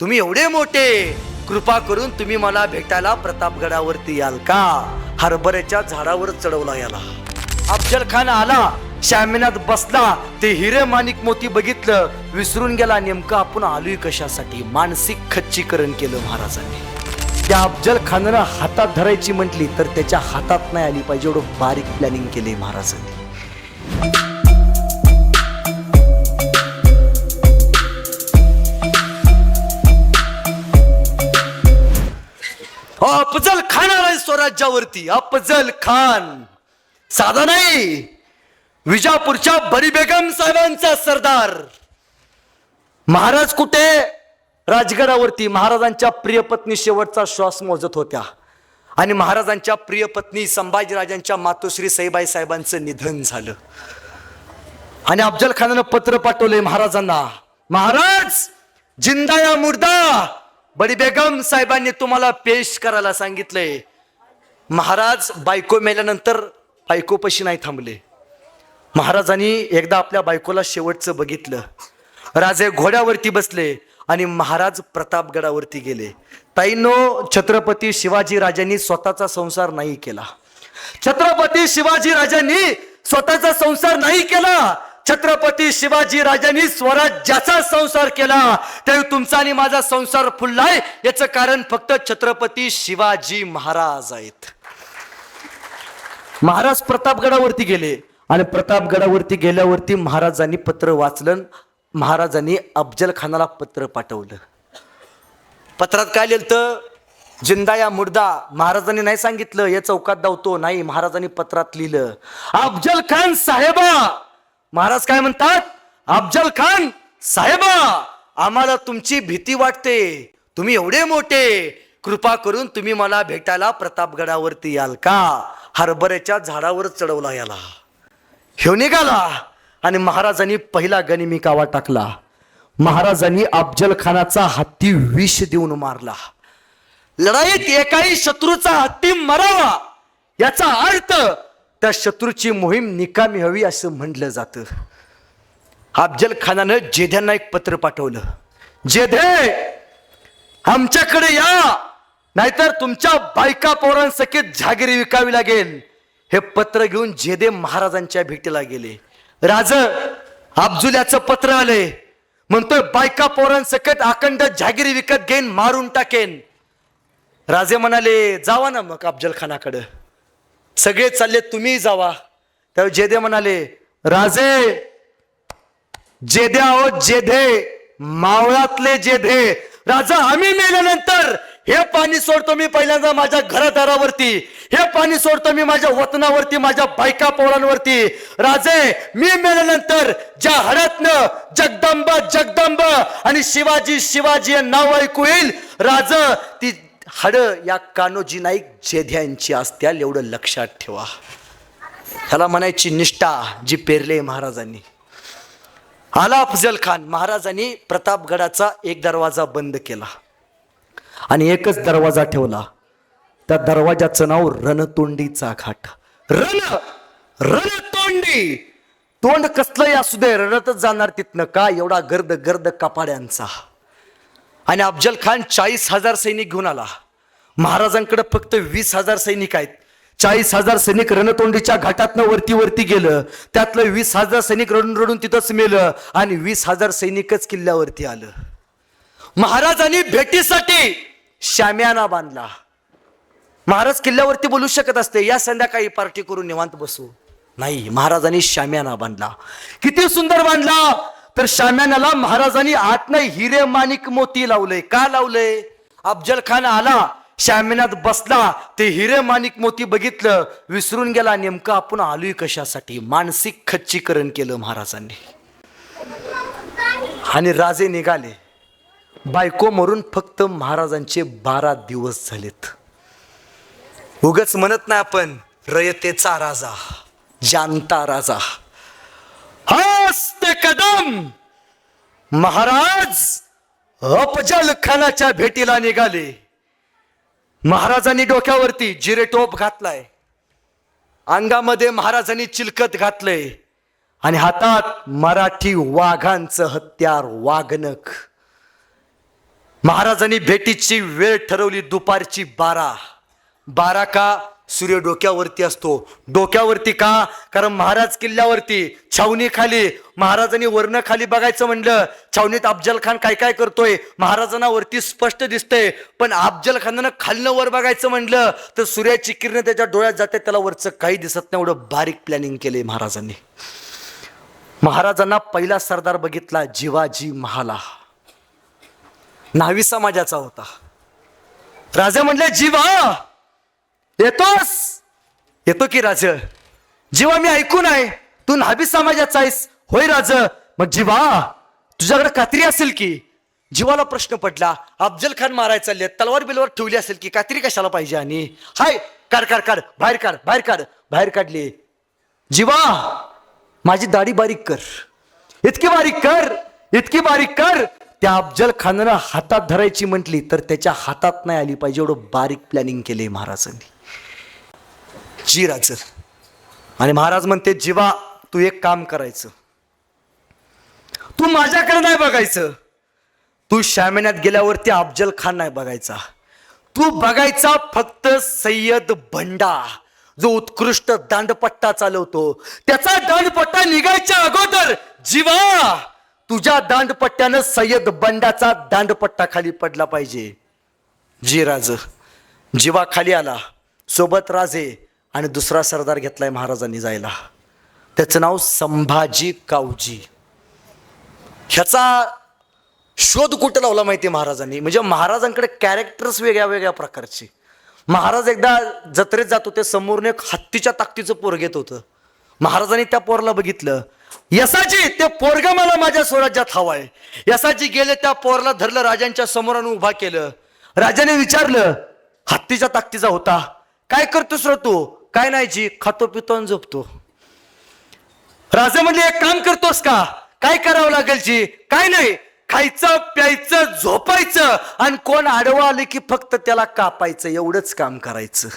तुम्ही एवढे मोठे. कृपा करून तुम्ही मला भेटायला प्रतापगडावरती याल का? हरभऱ्याच्या झाडावर चढवला याला. अफजल खान आला. शामिनात बसला. ते हिरे माणिक मोती बघितलं. विसरून गेला. नेमकं आपण आलोय कशासाठी? मानसिक खच्चीकरण केलं महाराजांनी. त्या अफजल खानानं हातात धरायची म्हटली तर त्याच्या हातात नाही आली पाहिजे. एवढं बारीक प्लॅनिंग केले महाराजांनी. अफजल खान आलाय स्वराज्यावरती. अफजल खान. साधा नाही. विजापूरच्या बरी बेगम साहेबांचा सरदार. महाराज कुठे? राजगडावरती. महाराजांच्या प्रियपत्नी शेवटचा श्वास मोजत होत्या. आणि महाराजांच्या प्रियपत्नी संभाजीराजांच्या मातोश्री सईबाई साहेबांचं निधन झालं. आणि अफजल खानानं पत्र पाठवले महाराजांना. महाराज जिंदा या मुर्दा! बडी बेगम साहेबांनी तुम्हाला पेश करायला सांगितलंय महाराज बायको मेल्यानंतर बायकोपशी नाही थांबले. महाराजांनी एकदा आपल्या बायकोला शेवटचं बघितलं. राजे घोड्यावरती बसले आणि महाराज प्रतापगडावरती गेले. ताईनो छत्रपती शिवाजी राजांनी स्वतःचा संसार नाही केला. छत्रपती शिवाजी राजांनी स्वतःचा संसार नाही केला. छत्रपती शिवाजी राजांनी स्वराज्याचा संसार केला. त्यावेळी तुमचा आणि माझा संसार फुललाय याचं कारण फक्त छत्रपती शिवाजी महाराज आहेत. महाराज प्रतापगडावरती गेले. आणि प्रतापगडावरती गेल्यावरती महाराजांनी पत्र वाचलं. महाराजांनी अफजल खानाला पत्र पाठवलं. पत्रात काय लिहिलं तर जिंदा या मुर्दा. महाराजांनी नाही सांगितलं. या चौकात धावतो. नाही महाराजांनी पत्रात लिहिलं. अफजल खान साहेबा! महाराज काय म्हणतात? अफजल खान साहेबा आम्हाला तुमची भीती वाटते. तुम्ही एवढे मोठे. कृपा करून तुम्ही मला भेटायला प्रतापगडावरती याल का? हरभऱ्याच्या झाडावर चढवला याला. ह्यो निघाला आणि महाराजांनी पहिला गनिमी कावा टाकला. महाराजांनी अफजल खानाचा हत्ती विष देऊन मारला. लढाईत एकाही शत्रूचा हत्ती मरावा याचा अर्थ त्या शत्रूची मोहीम निकामी हवी असं म्हटलं जातं. अफजल खानानं जेध्यांना एक पत्र पाठवलं. जेधे आमच्याकडे या! नाहीतर तुमच्या बायका पोरांसकट झागिरी विकावी लागेल. हे पत्र घेऊन जेदे महाराजांच्या भेटीला गेले. राज अब्जुल्याचं पत्र आले म्हणतोय बायका पोरांसकट अखंड झागिरी विकत घेईन मारून टाकेन. राजे म्हणाले जावा ना मग अफजल खानाकडं सगळे चालले तुम्ही जावा. त्यावेळी जेदे म्हणाले राजे जेदे आहो जेधे मावळातले जेधे. राजा आम्ही मेल्यानंतर हे पाणी सोडतो मी पहिल्यांदा माझ्या घरादारावरती. हे पाणी सोडतो मी माझ्या वतनावरती माझ्या बायका पोरांवरती राजे मी मेल्यानंतर ज्या हडतनं जगदंब जगदंब आणि शिवाजी शिवाजी नाव ऐकू येईल. राज ती हड या कान्होजी नाईक जेध्यांची असत्याल एवढं लक्षात ठेवा. ह्याला म्हणायची निष्ठा जी पेरले महाराजांनी. आला अफजल खान महाराजांनी प्रतापगडाचा एक दरवाजा बंद केला. आणि एकच दरवाजा ठेवला. त्या दरवाजाचं नाव रणतोंडीचा घाट. रण! रणतोंडी! तोंड कसलंही असू दे रणतच जाणार तिथनं का? एवढा गर्द गर्द कपाड्यांचा. आणि अफजल खान चाळीस हजार सैनिक घेऊन आला. महाराजांकडे फक्त वीस हजार सैनिक आहेत. चाळीस हजार सैनिक रणतोंडीच्या घाटातनं वरती वरती गेलं. त्यातलं वीस हजार सैनिक रडून रडून तिथंच मेलं आणि वीस हजार सैनिकच किल्ल्यावरती आलं. महाराजांनी भेटीसाठी शाम्याना बांधला. महाराज किल्ल्यावरती बोलू शकत असते या संध्याकाळी पार्टी करून निवांत बसू. नाही महाराजांनी शाम्याना बांधला. किती सुंदर बांधला. तर शाम्यानाला महाराजांनी आतनं हिरे माणिक मोती लावले. का लावलंय अफजल खान आला शाम्यानात बसला ते हिरे माणिक मोती बघितलं विसरून गेला नेमकं आपण आलोय कशासाठी? मानसिक खच्चीकरण केलं महाराजांनी. आणि राजे निघाले. बायको मरून फक्त महाराजांचे बारा दिवस झालेत. उगच म्हणत नाही आपण रयतेचा राजा जानता राजा. हा कदम. महाराज अफजल खानाच्या भेटीला निघाले. महाराजांनी डोक्यावरती जिरे टोप घातलाय. अंगामध्ये महाराजांनी चिलकत घातलंय. आणि हातात मराठी वाघांचं हत्यार वाघनक महाराजांनी भेटीची वेळ ठरवली दुपारची बारा. बारा का? सूर्य डोक्यावरती असतो. डोक्यावरती का? कारण महाराज किल्ल्यावरती छावणी खाली महाराजांनी वर्ण खाली बघायचं म्हणलं छावणीत अफजल खान काय काय करतोय? महाराजांना वरती स्पष्ट दिसतंय. पण अफजल खानानं खालनं वर बघायचं म्हणलं तर सूर्याची किरण त्याच्या डोळ्यात जाते त्याला वरचं काही दिसत नाही. एवढं बारीक प्लॅनिंग केलंय महाराजांनी. महाराजांना पहिला सरदार बघितला जिवाजी महाला. न्हावी समाजाचा होता. राजा म्हणले जीवा येतोस? येतो की राज. जेव्हा मी ऐकून आहे तू नाभी समाजाचा आहेस होय राज मग जीवा तुझ्याकडे कात्री असेल की जीवाला प्रश्न पडला अफजल खान मारायचा चालले तलवार बिलवार ठेवली असेल की कात्री कशाला पाहिजे आणि? हाय काढ काढ काढ बाहेर काढ बाहेर काढ बाहेर काढली. जीवा माझी दाढी बारीक कर. इतकी बारीक कर इतकी बारीक कर. त्या अफजल खानानं हातात धरायची म्हटली तर त्याच्या हातात नाही आली पाहिजे. एवढं बारीक प्लॅनिंग केले महाराजांनी. जी आणि महाराज म्हणते जीवा तू एक काम करायचं. तू माझ्याकडे नाही बघायचं. तू शामिन्यात गेल्यावरती अफजल खान नाही बघायचा. तू बघायचा फक्त सय्यद बंडा जो उत्कृष्ट दांडपट्टा चालवतो. त्याचा दांडपट्टा निघायच्या अगोदर जीवा तुझ्या दांडपट्ट्यानं सय्यद बंडाचा दांडपट्टा खाली पडला पाहिजे. जी राज जीवा खाली आला. सोबत राजे आणि दुसरा सरदार घेतलाय महाराजांनी जायला. त्याचं नाव संभाजी कावजी. ह्याचा शोध कुठं लावला माहिती महाराजांनी? म्हणजे महाराजांकडे कॅरेक्टर्स वेगळ्या वेगळ्या प्रकारचे. महाराज एकदा जत्रेत जात होते समोरून एक हत्तीच्या ताकदीचं पोर घेत होतं. महाराजांनी त्या पोरला बघितलं. यसाची ते पोरग मला माझ्या स्वराज्यात हवाय. यसाची गेले त्या पोरला धरलं राजांच्या समोर आणून उभा केलं. राजाने विचारलं हत्तीच्या ताकदीचा होता. काय करतोस र तू? काय नाही जी खातो पितो आणि झोपतो. राजा म्हणले एक काम करतोस का? काय करावं लागेल जी? काय नाही खायचं प्यायचं झोपायचं आणि कोण आडवं आले की फक्त त्याला कापायचं एवढंच काम करायचं.